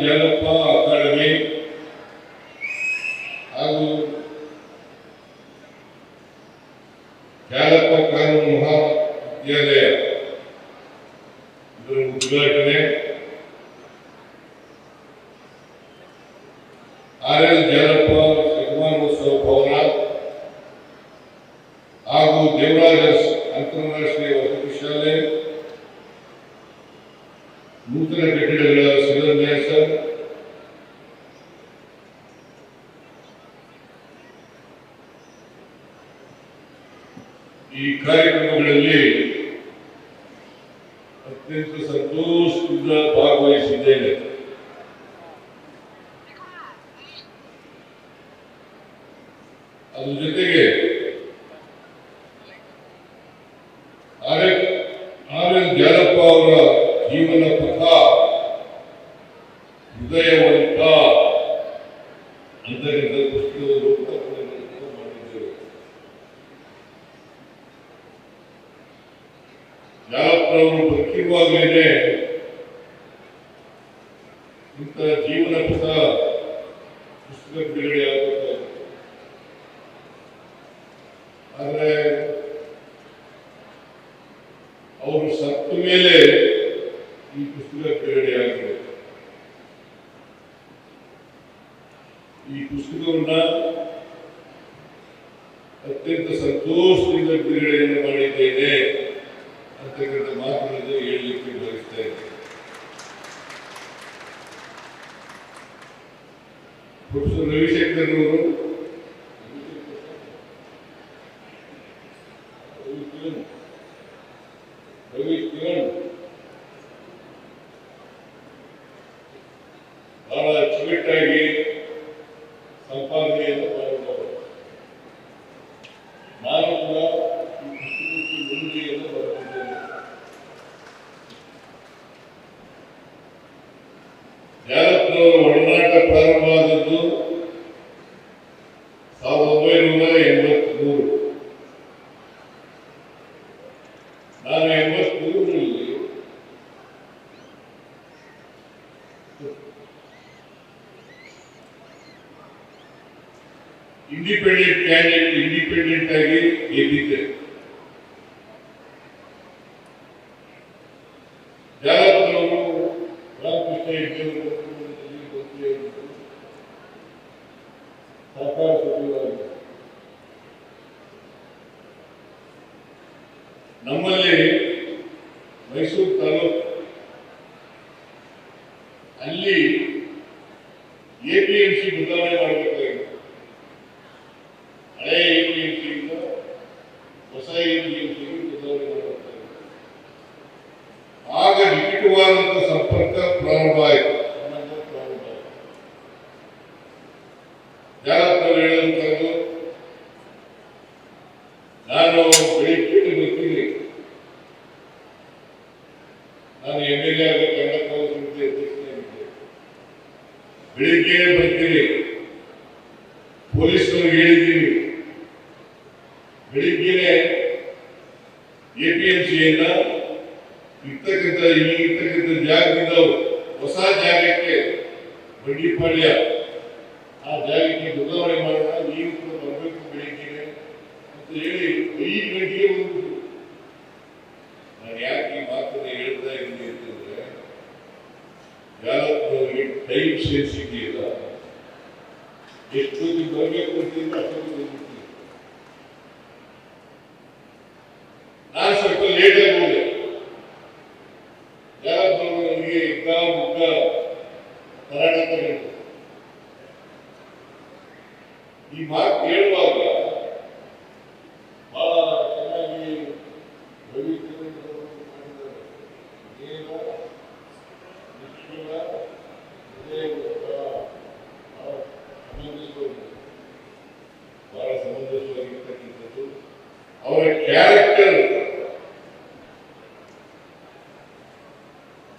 Jalappa academy ಹಾಗೂ ಜಾಲಪ್ಪ ಕಾನೂನು ಮಹಾವಿದ್ಯಾಲಯ. ಉದ್ಘಾಟನೆ. ಆರ್ ಎಲ್ ಜಾಲಪ್ಪ ಶತಮಾನೋತ್ಸವ ಭವನ. ಹಾಗೂ ದೇವರಾಜ ಅಂತಾರಾಷ್ಟ್ರೀಯ ವಸತಿ ಶಾಲೆ. ನೂತನ ಅತ್ಯಂತ ಸಂತೋಷದಿಂದ ಭಾಗವಹಿಸಿದ್ದೇನೆ ಅದ್ರ ಜೊತೆಗೆ ಆರ್ ಎಲ್ ಜಾಲಪ್ಪ ಅವರ ಜೀವನ ಪಥ ಹೃದಯವಂತ ಅಂತ ಪುಸ್ತಕದ ಲೋಕಾರ್ಪಣೆಯನ್ನು ಜಾಲಪ್ಪನವರು ಬದುಕಿರುವಾಗಲೇ ಇಂಥ ಜೀವನ ಪಥ ಪುಸ್ತಕ ಬಿಡುಗಡೆ ಆಗುತ್ತೆ. ಆದರೆ ಅವರು ಸತ್ತ ಮೇಲೆ ಈ ಪುಸ್ತಕ ಬಿಡುಗಡೆಯಾಗಿದೆ ಈ ಪುಸ್ತಕವನ್ನ ಅತ್ಯಂತ ಸಂತೋಷದಿಂದ ಬಿಡುಗಡೆಯನ್ನು ಮಾಡಿದ್ದೇನೆ ಅಂತಕ್ಕಂಥ ಮಾತುಗಳನ್ನು ಹೇಳಲಿಕ್ಕೆ ಬಯಸ್ತಾ ಇದ್ದೇನೆ ಪ್ರೊಫೆಸರ್ ರವಿಶಂಕರ್ ಅವರು ರವಿ ಕಿರಣ್ ಬಹಳ ಅಚ್ಚುಕಟ್ಟಾಗಿ ಸಂಪಾದನೆಯನ್ನು ಒಂಬೈನೂರ ಎಂಬತ್ಮೂರು ನಾನು ಎಂಬತ್ಮೂರರಲ್ಲಿ ಇಂಡಿಪೆಂಡೆಂಟ್ ಕ್ಯಾಂಡಿಡೇಟ್ ಇಂಡಿಪೆಂಡೆಂಟ್ ಆಗಿ ಗೆದ್ದಿದ್ದೆ ಜಾಲಪ್ಪನವರು ರಾಮಕೃಷ್ಣ ಹೆಗ್ಡೆಯವರು ನಮ್ಮಲ್ಲಿ ಮೈಸೂರು ತಾಲೂಕು, ಅಲ್ಲಿ ಎಪಿಎಂಸಿ ಬದಲಾವಣೆ ಮಾಡಬೇಕಾಗಿತ್ತು ಹಳೆ ಎಪಿಎಂಸಿಯಿಂದ ಹೊಸ ಎಪಿ ಎಂ ಸಿ ಬದಲಾವಣೆ ಮಾಡಬೇಕಾಗಿತ್ತು ಆಗ ನಿಕಟವಾದಂಥ ಸಂಪರ್ಕ ಪ್ರಾರಂಭ ಆಯಿತು. ಯಾರ ಆಯಿತು. ಯಾರತ್ರ ನಾನು ಬೆಳಿಗ್ಗೆ ಬರ್ತೀನಿ ನಾನು ಎಂ ಎಲ್ ಎ ಆಗ ಕನ್ನಡ ಕಾಂಗ್ರೆಸ್ ಸಮಿತಿ ಅಧ್ಯಕ್ಷನಾಗಿದ್ದೆ ಬೆಳಿಗ್ಗೆ ಬರ್ತೀನಿ ಪೊಲೀಸ್ನವ್ರಿಗೆ ಹೇಳಿದ್ದೀನಿ ಬೆಳಿಗ್ಗೆನೆ ಎ ಪಿ ಎಂ ಸಿಯನ್ನ ಇರ್ತಕ್ಕಂಥ ಇಲ್ಲಿ ಇರ್ತಕ್ಕಂಥ ಜಾಗದಿಂದ ಹೊಸ ಜಾಗಕ್ಕೆ ಬಂಡಿಪಾಳ್ಯ ಆ ಜಾಗಕ್ಕೆ ಬದಲಾವಣೆ ಮಾಡೋಣ ನೀವು ಕೂಡ ಬರಬೇಕು ಬೆಳಿಗ್ಗೆ ಅಂತ ಹೇಳಿ ಐದು ಗಂಟೆಗೆ ಒಂದು ನಾನು ಯಾಕೆ ಈ ಮಾತನ್ನು ಹೇಳ್ತಾ ಇದ್ದೀನಿ ಅಂತಂದ್ರೆ ಯಾರಪ್ಪನವರಿಗೆ ಟೈಮ್ ಸೆನ್ಸ್ ಇದೆಯಲ್ಲ ಎಷ್ಟು ಹೊತ್ತಿಗೆ ಬರಬೇಕು ಅಂತಿದ್ರೆ ಅಷ್ಟೊತ್ತಿಗೆ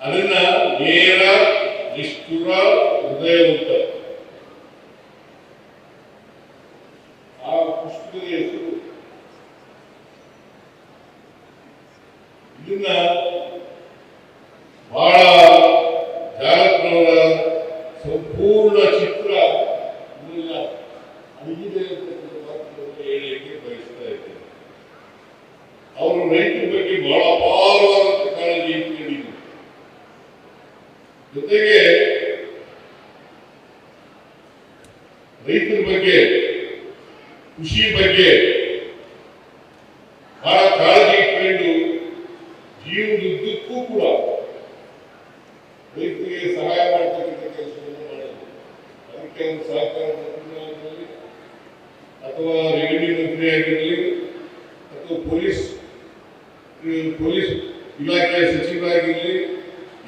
ಅದನ್ನ ನೇರ, ನಿಷ್ಠುರ ಹೃದಯವಂತ ಆ ಪುಸ್ತಕದ ಹೆಸರು. ಇದನ್ನ ಬಹಳ ಜಾಗತ್ನವರ ಸಂಪೂರ್ಣ ಚಿತ್ರ ಅಡಗಿದೆ ಅಂತಕ್ಕಂಥ ಮಾತುಗಳನ್ನು ಹೇಳಲಿಕ್ಕೆ ಬಯಸ್ತಾ ಇದ್ದೇನೆ. ಅವರು ರೈತರು.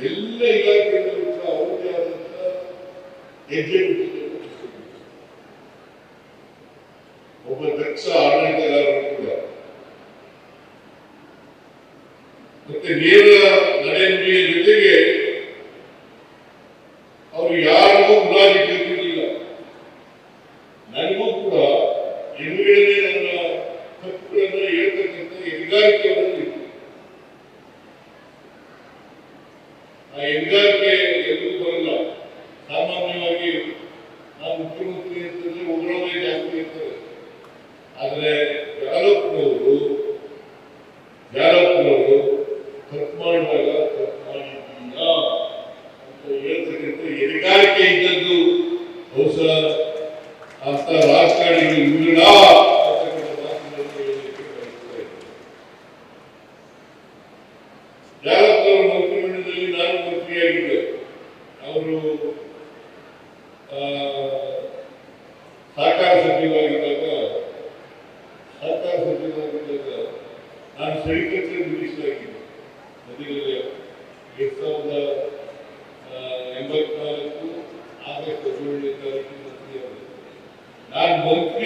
ಎಲ್ಲ ಇಲಾಖೆಗಳು ಕೂಡ ಅವ್ರದ್ದೇ ಆದಂತ ಹೆಜ್ಜೆ منت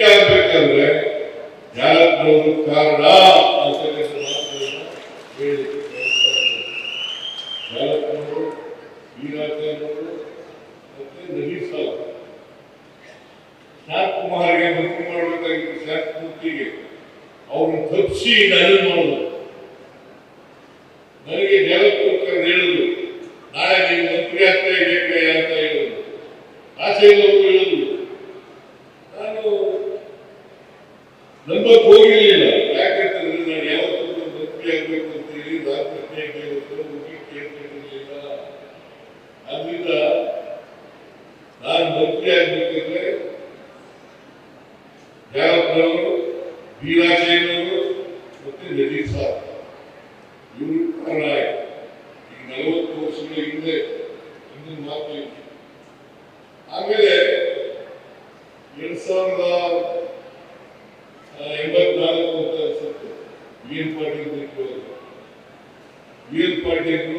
آپ کو منفرد insanlar ayıbet dahil olacaksa bir partinin bir partinin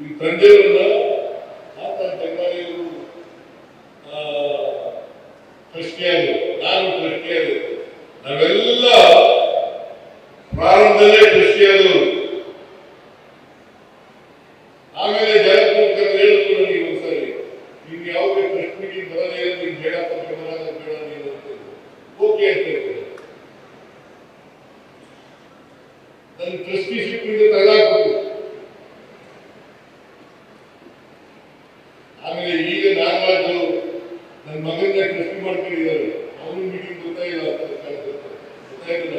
ಈ ತಂದೆಯವನ್ನ ಆತ ಜಂಗಾಯಿಯವರು ಟ್ರಸ್ಟಿಯಾಗಿ ನಾನು ಟ್ರಸ್ಟಿಯಾಗಿ ನಾವೆಲ್ಲ ಪ್ರಾರಂಭದಲ್ಲೇ ಟ್ರಸ್ಟಿಯಾದವರು ಆಮೇಲೆ ಜಯಪುರ ಹೇಳಿದ್ರು ನನಗೆ ಒಂದ್ಸರಿ ನೀವು ಯಾವುದೇ ಟ್ರಸ್ಟ್ ಮೀಟಿಂಗ್ ನನ್ನ ಮಗನ ಟ್ರಸ್ಟ್ ಮಾಡ್ಕೊಂಡಿದ್ದಾರೆ. ಅವನು ಮೀಟಿಂಗ್ ಗೊತ್ತಾಗಿಲ್ಲ ಗೊತ್ತಾಗಿಲ್ಲ.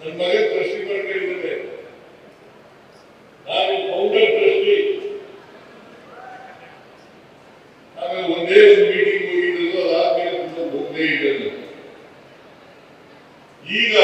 ನನ್ನ ಮಗ ಪ್ರಶ್ನೆ ಮಾಡ್ಕೊಂಡಿದ್ದಾರೆ. ನಾನು ಪೌಡರ್ ಪ್ರಶ್ನೆ. ಆಮೇಲೆ ಒಂದೇ ಒಂದು ಮೀಟಿಂಗ್ ಹೋಗಿದ್ದು ಅದಾದ್ಮೇಲೆ ಹೋಗದೇ ಈಗ